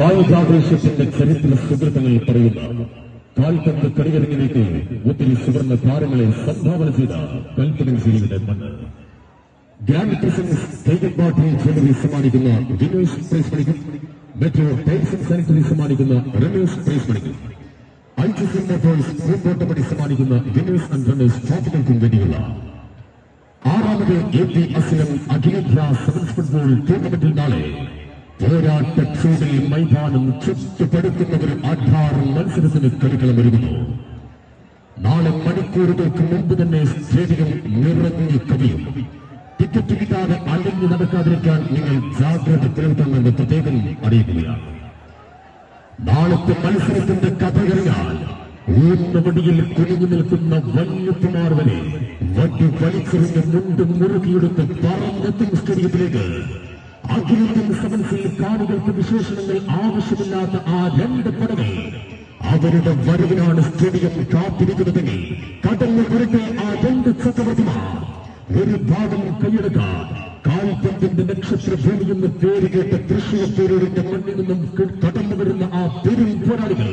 കായികാവേശത്തിന്റെ ചരിത്ര സുഹൃത്തുക്കൾ പറയുന്ന കാൽപന്ത് കളിയരങ്ങിലേക്ക് ഒത്തിരി സുവർണ താരങ്ങളെ സംഭാവന ചെയ്ത കൽപ്പനശ്ശേരിയുടെ മണ്ണ്. ഗ്രാൻഡ് പാർട്ടി ജ്വല്ലറി സമ്മാനിക്കുന്ന വിനോസ് പ്രൈസ് മണിക്കും മെട്രോ ടൈൽസ് സാനിറ്ററി സമ്മാനിക്കുന്ന റമേഷ് പ്രൈസ് മണിക്കും. ഐ ടി സി മോട്ടോഴ്സ് സമ്മാനിക്കുന്ന വിനോസ് ആൻഡ് റമേഷ് ട്രോഫികൾക്കും വേണ്ടിയുള്ള. ആറാമത് എ പി അസ്ലം അഖിലേന്ത്യാ സെവൻസ് ഫുട്ബോൾ ടൂർണമെന്റിൽ നാളെ പോരാട്ട ചൂടിൽ മൈതാനം ചുറ്റുപെടുത്തുന്ന ഒരു അഠാറ് മത്സരത്തിന് കളിക്കളമൊരുങ്ങുന്നു നാളെ മണിക്കൂറുകൾക്ക് മുമ്പ് തന്നെ സ്റ്റേഡിയം നിറഞ്ഞു കവിയും. ടിക്കറ്റ് കിട്ടാതെ അലഞ്ഞു നടക്കാതിരിക്കാൻ നിങ്ങൾ ജാഗ്രത പുലർത്തണമെന്ന് പ്രത്യേകം അറിയിക്കുകയാണ്. നാളത്തെ മത്സരത്തിന്റെ കഥകറിയാൽ ഊന്നവടിയിൽ കുനിഞ്ഞു നിൽക്കുന്ന വന്യകുമാർ വരെ വടി വലിച്ചെറിഞ്ഞ് മുണ്ടും മുറുകിയെടുത്ത് പറഞ്ഞെത്തും സ്റ്റേഡിയത്തിലേക്ക് കാണികൾക്ക് വിശേഷണങ്ങൾ ആവശ്യമില്ലാത്ത ആ രണ്ട് പടകൾ അവരുടെ വരവിനാണ് സ്റ്റേഡിയം കാത്തിരിക്കുന്നതെങ്കിൽ കടന്നു വരട്ടെ ആ രണ്ട് ചക്രവർത്തിമാർ. ഒരു ഭാഗം കൈയെടുക്കാൻ കാൽപന്തിന്റെ നക്ഷത്ര ഭൂമി എന്ന് പേര് കേട്ട തൃശൂർ പേരൂരിന്റെ മണ്ണിൽ നിന്നും കടന്നു വരുന്ന ആ പെരും പോരാളികൾ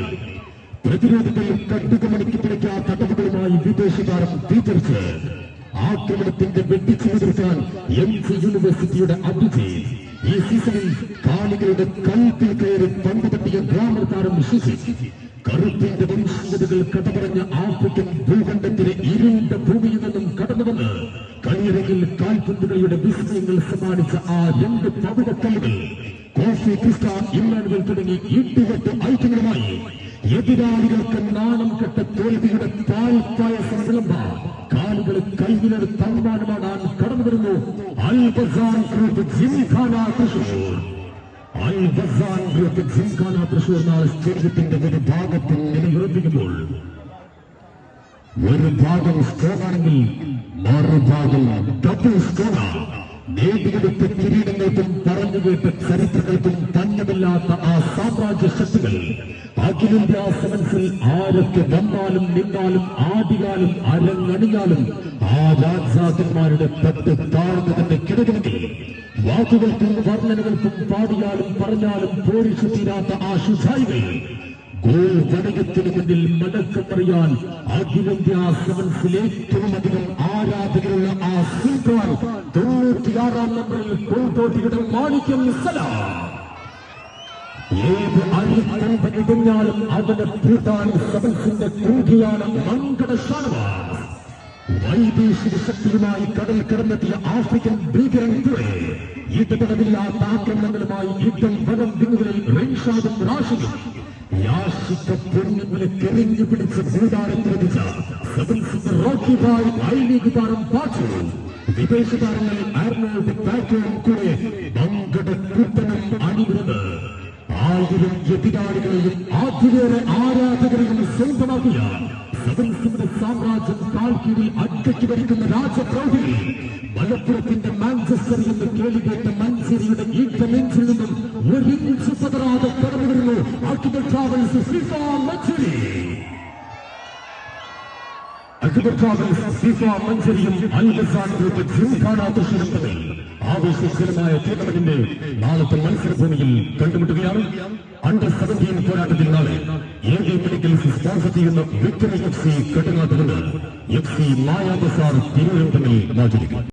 പ്രതിരോധത്തിൽ കട്ടുകമണിക്ക് പിടിക്കാ തടവുകളുമായി വിദേശകാരം തീറ്റരിച്ച് ആക്രമണത്തിന്റെ വെട്ടിച്ചു എതിർക്കാൻ എം സി യൂണിവേഴ്സിറ്റിയുടെ അഭിജയ് ഈ സീസണിൽ കാണികളുടെ കൽപ്പിൽ കയറി പന്ത് തട്ടിയ ഗ്രാമർ താരം കറുപ്പിന്റെ വംശീയതകൾ കടപറഞ്ഞ ആഫ്രിക്കൻ ഭൂഖണ്ഡത്തിലെ ഇരുണ്ട ഭൂമിയിൽ നിന്നും കടന്നുവന്ന് കളിയിറങ്ങിൽ കാൽപന്തുകളുടെ വിസ്മയങ്ങൾ സമ്മാനിച്ച ആ രണ്ട് പവിടക്കല്ലുകൾ കോഫി ക്രിസ്റ്റ ഇമ്മാനുവൽ തുടങ്ങി ഇട്ടുകെട്ട് ഐക്യങ്ങളുമായി എതിരാളികൾക്ക് നാണം കെട്ട തോൽവിയുടെ പാൽപ്പായസം വിളമ്പാൻ കാലുകൾ കൈവിലൊരു തമ്മാനമാടാൻ കടന്നു വരുന്നു അൽ ബസാൻ ഗ്രൂപ്പ് ജിംഖാന തൃശൂർ. അൽബസാൻ ഗ്രൂപ്പ് ജിംഖാന തൃശൂർ നാളെ സ്റ്റേഡിയത്തിന്റെ ഒരു ഭാഗത്തിൽ നിലയുറപ്പിക്കുമ്പോൾ ഒരു ഭാഗം സ്ട്രോങ് ആണെങ്കിൽ മറുഭാഗം ഡബിൾ സ്ട്രോങ് നേടിയെടുത്ത കിരീടങ്ങൾക്കും പറഞ്ഞു കേട്ട ചരിത്രങ്ങൾക്കും തന്നമില്ലാത്ത ആ സാമ്രാജ്യ ശക്തികൾ അഖിലേന്ത്യാ സെവൻസിൽ ആരൊക്കെ വന്നാലും നിന്നാലും ആടിയാലും അരങ്ങണിഞ്ഞാലും ആ രാജാക്കന്മാരുടെ തട്ട് തന്നെ കിടക്കുന്നു വാക്കുകൾക്കും വർണനകൾക്കും പാടിയാലും പറഞ്ഞാലും പോലീസ് തീരാത്ത ആ ശുസായികൾ ഗോൾ വടകത്തിന് മുന്നിൽ മടക്കമറിയാൻ അഖിലേന്ത്യാ സെവൻസിൽ ഏറ്റവും അധികം ആരാധകരുള്ള ആ സുൽത്താൻ തൊണ്ണൂറ്റിയാറാം നമ്പറിൽ കോട്ടോട്ടിയുടെ മാണിക്യം സലാം ഏത് അരിഷ്ടം ഇടിഞ്ഞാലും അവനെ പൂട്ടാൻ സെവൻസിന്റെ കുങ്കിയാണ് മങ്കട ഷാനവാസ് വൈദേശിക ശക്തിയുമായി കടൽ കിടന്നെത്തിയ ആഫ്രിക്കൻ ഭീകരൻ തുറേ ഇടപെടലില്ലാത്ത ആക്രമണങ്ങളുമായി യുദ്ധം വനം ദിങ്ങുകളിൽ റെൻഷാദും റാഷിയും യാശിക്ക പൊന്നുകളെ കെറിഞ്ഞു പിടിച്ച് ഭൂതാരത്തിലെത്തിച്ച സെവൻസിന്റെ റോക്കി ബായ് ഐ ലീഗ് താരം പാച്ചു. വിദേശ താരങ്ങൾ ആർണോൾഡ് പാറ്റേൺ കൂടെ ആയിരം എതിരാളികളെയും ആദ്യവേറെ ആരാധകരെയും സ്വന്തമാക്കിയ സെവൻസിന്റെ സാമ്രാജ്യം കാൽക്കീഴിൽ അറ്റയ്ക്ക് വരിക്കുന്ന രാജപ്രൗഢി മലപ്പുറത്തിന്റെ മാഞ്ചസ്റ്റർ എന്ന് കേളികേട്ട മഞ്ചേരിയുടെ ഈട്ട നെഞ്ചിൽ നിന്നും ഒരു ഇഞ്ച് പതറാതെ കടന്നു വരുന്നു Akbar travels FIFA Manjeri. Akbar travels FIFA മഞ്ചേരിയും അൽഹസാൻ group gymkhana തൃശ്ശൂരും തമ്മിൽ ആവേശജനമായ ടൂർണമെന്റിന്റെ നാളത്തെ മത്സരഭൂമിയിൽ കണ്ടുമുട്ടുകയാണ്. അണ്ടർ സെവന്റീൻ പോരാട്ടത്തിൽ നാളെ എ ജെ മെഡിക്കൽസ് സ്പോൺസർ ചെയ്യുന്ന വിക്ടറി എഫ് സി കെട്ടുങ്ങാട്ടുകൊണ്ട് എഫ് സി മായാ പ്രസാദ് തിരുവനന്തപുരം തമ്മിൽ മാറ്റിരിക്കും